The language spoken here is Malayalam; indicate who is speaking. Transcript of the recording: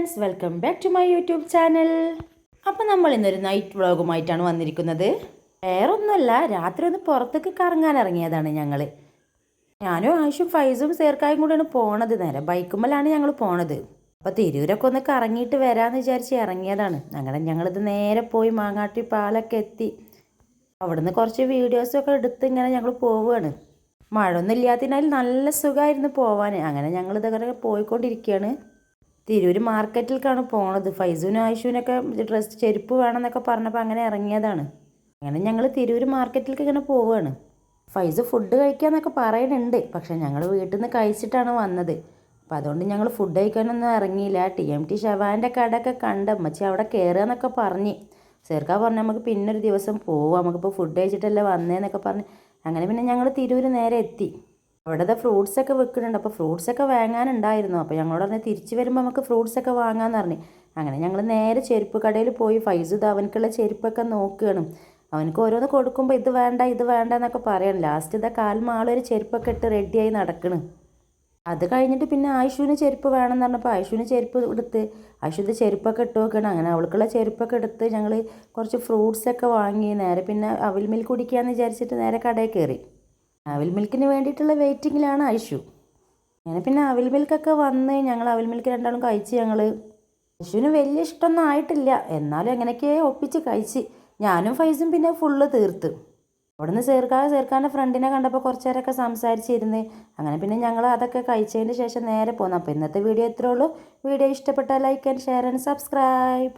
Speaker 1: Welcome back to my YouTube channel. അപ്പോൾ നമ്മൾ ഇന്നൊരു നൈറ്റ് വ്ളോഗുമായിട്ടാണ് വന്നിരിക്കുന്നത്. വേറൊന്നുമല്ല രാത്രി ഒന്ന് പുറത്തേക്ക് കറങ്ങാൻ ഇറങ്ങിയതാണ് ഞങ്ങൾ ഞാനും ആശും ഫൈസും സേർക്കായും കൂടെയാണ് പോണത്. നേരെ ബൈക്കുമ്മലാണ് ഞങ്ങൾ പോണത്. അപ്പോൾ തിരൂരൊക്കെ ഒന്ന് കറങ്ങിയിട്ട് വരാമെന്ന് വിചാരിച്ച് ഇറങ്ങിയതാണ്. അങ്ങനെ ഞങ്ങളിത് നേരെ പോയി മാങ്ങാട്ടി പാലൊക്കെ എത്തി. അവിടുന്ന് കുറച്ച് വീഡിയോസൊക്കെ എടുത്ത് ഇങ്ങനെ ഞങ്ങൾ പോവുകയാണ് മഴ ഒന്നും ഇല്ലാത്തതിനാൽ നല്ല സുഖമായിരുന്നു പോവാൻ അങ്ങനെ ഇതങ്ങനെ പോയിക്കൊണ്ടിരിക്കുകയാണ് തിരൂര് മാർക്കറ്റിലേക്കാണ് പോണത്. ഫൈസൂനും ആയിഷുവിനൊക്കെ ഡ്രസ്സ് ചെരുപ്പ് വേണമെന്നൊക്കെ പറഞ്ഞപ്പോൾ അങ്ങനെ ഇറങ്ങിയതാണ്. അങ്ങനെ ഞങ്ങൾ തിരൂർ മാർക്കറ്റിലേക്ക് ഇങ്ങനെ പോവുകയാണ് ഫൈസ് ഫുഡ് കഴിക്കാന്നൊക്കെ പറയുന്നുണ്ട് പക്ഷേ ഞങ്ങൾ വീട്ടിൽ നിന്ന് കഴിച്ചിട്ടാണ് വന്നത്. അപ്പം അതുകൊണ്ട് ഞങ്ങൾ ഫുഡ് കഴിക്കാനൊന്നും ഇറങ്ങിയില്ല. ടി എം ടി ഷവാന്റെ കടയൊക്കെ കണ്ട് അമ്മച്ചി അവിടെ കയറുക എന്നൊക്കെ പറഞ്ഞ്. ചേർക്കാ പറഞ്ഞു നമുക്ക് പിന്നൊരു ദിവസം പോവാം. നമുക്കിപ്പോൾ ഫുഡ് കഴിച്ചിട്ടല്ലേ വന്നേന്നൊക്കെ പറഞ്ഞ്. അങ്ങനെ പിന്നെ ഞങ്ങൾ തിരൂർ നേരെ എത്തി. അവിടുത്തെ ഫ്രൂട്ട്സ് ഒക്കെ വെക്കുന്നുണ്ട് അപ്പോൾ ഫ്രൂട്ട്സ് ഒക്കെ വാങ്ങാനുണ്ടായിരുന്നു. അപ്പോൾ ഞങ്ങളോട് പറഞ്ഞ് തിരിച്ച് വരുമ്പോൾ നമുക്ക് ഫ്രൂട്ട്സ് ഒക്കെ വാങ്ങാമെന്ന് പറഞ്ഞു. അങ്ങനെ ഞങ്ങൾ നേരെ ചെരുപ്പ് കടയിൽ പോയി. ഫൈസ് ദ അവനക്കുള്ള ചെരുപ്പൊക്കെ നോക്കുകയാണ് അവനക്ക് ഓരോന്ന് കൊടുക്കുമ്പോൾ ഇത് വേണ്ട ഇത് വേണ്ട എന്നൊക്കെ പറയണം. ലാസ്റ്റ് ഇതാ കാൽമാളൊരു ചെരുപ്പൊക്കെ ഇട്ട് റെഡിയായി നടക്കണ്. അത് കഴിഞ്ഞിട്ട് പിന്നെ ആയുഷുവിന് ചെരുപ്പ് വേണമെന്ന് പറഞ്ഞപ്പോൾ ആയുഷുവിന് ചെരുപ്പ് എടുത്ത് ആയുഷുവിന്റെ ചെരുപ്പൊക്കെ ഇട്ട് നോക്കണം. അങ്ങനെ അവൾക്കുള്ള ചെരുപ്പൊക്കെ എടുത്ത് ഞങ്ങൾ കുറച്ച് ഫ്രൂട്ട്സൊക്കെ വാങ്ങി. നേരെ പിന്നെ അവിൽ മിൽ കുടിക്കാമെന്ന് വിചാരിച്ചിട്ട് നേരെ കടയിൽ കയറി അവിൽ മിൽക്കിന് വേണ്ടിയിട്ടുള്ള വെയിറ്റിങ്ങിലാണ് ഐഷു. അങ്ങനെ പിന്നെ അവിൽ മിൽക്കൊക്കെ വന്ന് ഞങ്ങൾ അവിൽ മിൽക്ക് രണ്ടാളും കഴിച്ച് ഞങ്ങൾ ഐഷുവിന് വലിയ ഇഷ്ടമൊന്നും ആയിട്ടില്ല. എന്നാലും എങ്ങനെയൊക്കെ ഒപ്പിച്ച് കഴിച്ച്. ഞാനും ഫൈസും പിന്നെ ഫുള്ള് തീർത്ത്. അവിടുന്ന് ചേർക്കാതെ ചേർക്കാന്റെ ഫ്രണ്ടിനെ കണ്ടപ്പോൾ കുറച്ച് നേരമൊക്കെ സംസാരിച്ചിരുന്ന്. അങ്ങനെ പിന്നെ ഞങ്ങൾ അതൊക്കെ കഴിച്ചതിന് ശേഷം നേരെ പോന്നു. അപ്പോൾ ഇന്നത്തെ വീഡിയോ ഇത്രേ ഉള്ളൂ. വീഡിയോ ഇഷ്ടപ്പെട്ടാൽ like and share and subscribe